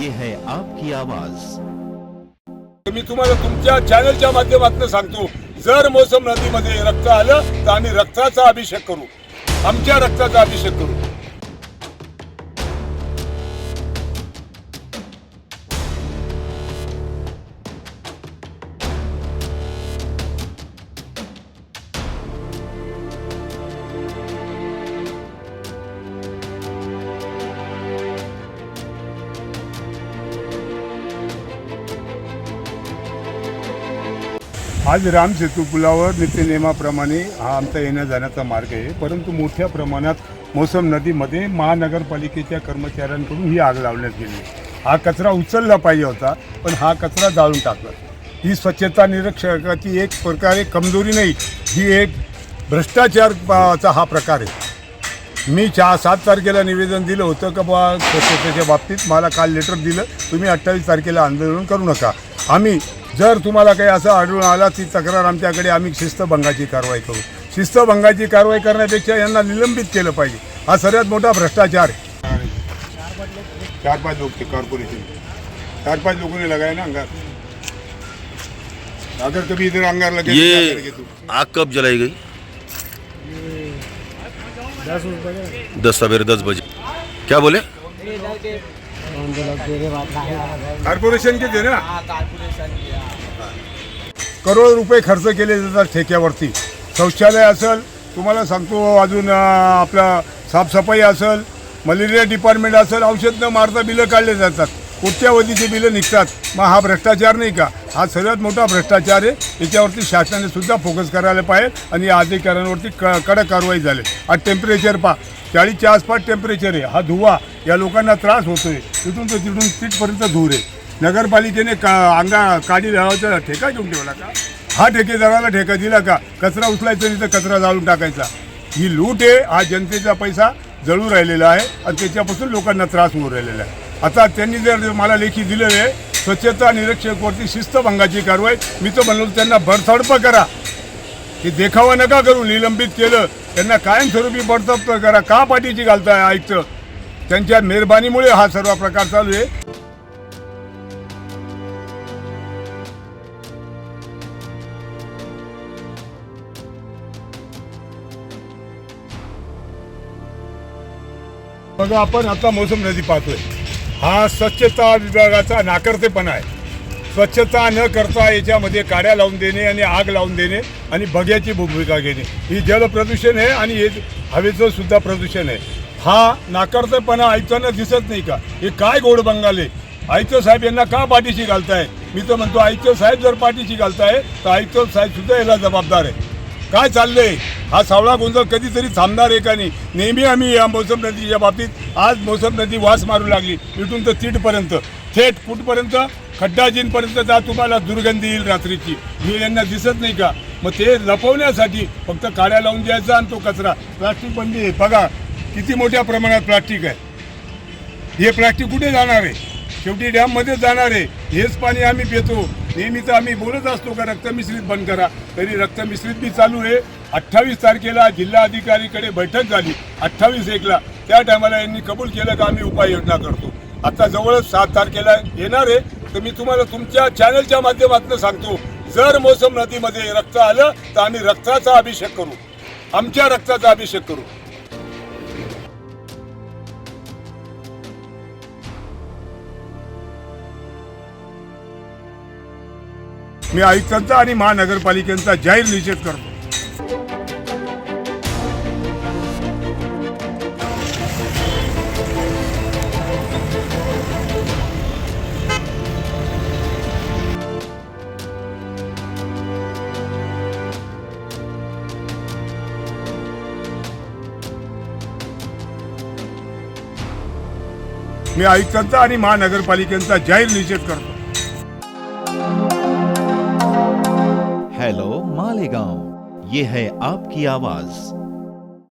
ये है आपकी आवाज। मी तुम्हाला तुमच्या चॅनलच्या माध्यमातून सांगतो जर मोसम नदीमध्ये रक्त आलं तर आम्ही रक्ताचा अभिषेक करू. आमच्या रक्ताचा अभिषेक करू. आज राम सेतू पुलावर नित्यनियमाप्रमाणे हा आमचा येण्या जाण्याचा मार्ग आहे. परंतु मोठ्या प्रमाणात मोसम नदीमध्ये महानगरपालिकेच्या कर्मचाऱ्यांकडून ही आग लावण्यात गेली हा कचरा उचलला पाहिजे होता पण हा कचरा जाळून टाकला. ही स्वच्छता निरीक्षकाची एक प्रकारे कमजोरी नाही. ही एक भ्रष्टाचारचा हा प्रकार आहे. मी चार सात तारखेला निवेदन दिलं होतं का बा स्वच्छतेच्या बाबतीत? मला काल लेटर दिलं. तुम्ही अठ्ठावीस तारखेला आंदोलन करू नका. आम्ही जर तुम्हाला काही असं आढळून आला ती तक्रार आमच्याकडे आम्ही शिस्तभंगाची कारवाई करू. शिस्तभंगाची कारवाई करण्यापेक्षा यांना निलंबित केलं पाहिजे. हा सर्वात मोठा भ्रष्टाचार आहे. चार पाच लोग थे कॉर्पोरेशन चार पाच लोगों ने लगाया ना अंगार अगर कभी इधर अंगार लगे तो क्या ये करेंगे तू? आग कब जलाई गई? दस सवेरे दस बजे। क्या बोले? कॉर्पोरेशन के थे ना करोड रुपये खर्च केले जातात ठेक्यावरती. शौचालय असेल तुम्हाला सांगतो अजून आपला साफसफाई असेल मलेरिया डिपार्टमेंट असेल औषध न मारता बिलं काढले जातात. कोट्यावधीचे बिलं निघतात. मग हा भ्रष्टाचार नाही का? हा सर्वात मोठा भ्रष्टाचार आहे. याच्यावरती शासनाने सुद्धा फोकस करायला पाहिजे आणि या अधिकाऱ्यांवरती क कडक कारवाई झाली. आज टेम्परेचर पा चाळीसच्या आसपास टेम्परेचर आहे. हा धुवा या लोकांना त्रास होतोय. तिथून तर तिथून तिथपर्यंत धूर आहे. नगरपालिकेने का अंगा काडी लावायचा ठेका घेऊन ठेवला का? हा ठेकेदाराला ठेका दिला का? कचरा उचलायचा नाही तर कचरा जाळून टाकायचा. ही लूट आहे. हा जनतेचा पैसा जळू राहिलेला आहे आणि त्याच्यापासून लोकांना त्रास होऊ राहिलेला आहे. आता त्यांनी जर मला लेखी दिलेलं आहे स्वच्छता निरीक्षकवरती शिस्तभंगाची कारवाई मी तर म्हणलो त्यांना भरथडप करा. की देखावा नका करू. निलंबित केलं त्यांना कायमस्वरूपी बडतप करा. का पाठीची घालताय ऐकतं त्यांच्या मेहरबानीमुळे हा सर्व प्रकार चालू आहे. बघा आपण आता मोसम नदी पाहतोय. हा स्वच्छता विभागाचा नाकर्तेपणा आहे. स्वच्छता न करता याच्यामध्ये काड्या लावून देणे आणि आग लावून देणे आणि बग्याची भूमिका घेणे. ही जलप्रदूषण आहे आणि हे हवेचं सुद्धा प्रदूषण आहे. हा नाकारतेपणा आयुक्तांना दिसत नाही का? हे काय गोड बंगाल आहे? आयुक्त साहेब यांना का पाठीशी घालताय? मी तर म्हणतो आयुक्त साहेब जर पाठीशी घालताय तर आयुक्त साहेब सुद्धा याला जबाबदार आहे. काय चाललंय? हा सावळा गोंधळ कधीतरी थांबणार आहे का नाही? नेहमी आम्ही या मोसम नदीच्या बाबतीत आज मोसम नदी वास मारू लागली. इथून तर तीटपर्यंत. थेट कुठपर्यंत? खड्डाजींपर्यंत जा तुम्हाला दुर्गंधी येईल रात्रीची. हे यांना दिसत नाही का? मग ते लपवण्यासाठी फक्त काड्या लावून द्यायचा आणि तो कचरा. प्लास्टिक बंदी आहे. बघा किती मोठ्या प्रमाणात प्लास्टिक आहे. हे प्लास्टिक कुठे जाणार आहे? शेवटी डॅममध्ये जाणार आहे. हेच पाणी आम्ही पितो. नेहमी तर आम्ही बोलत असतो का रक्तमिश्रित बंद करा. तरी रक्तमिश्रित बी चालू आहे. अठ्ठावीस तारखेला जिल्हा अधिकारीकडे बैठक झाली. अठ्ठावीस एकला. त्या टायमाला यांनी कबूल केलं का आम्ही उपाययोजना करतो. आता जवळच सात तारखेला येणार आहे. तर मी तुम्हाला तुमच्या चॅनलच्या माध्यमातून सांगतो जर मोसम नदीमध्ये रक्त आलं तर आम्ही रक्ताचा अभिषेक करू. आमच्या रक्ताचा अभिषेक करू. मी आयुक्तांचा आणि महानगरपालिकेचा जाहीर निषेध करतो. मी आयुक्तांचा आणि महानगरपालिकेचा जाहीर निषेध करतो. हेलो मालेगांव. ये है आपकी आवाज.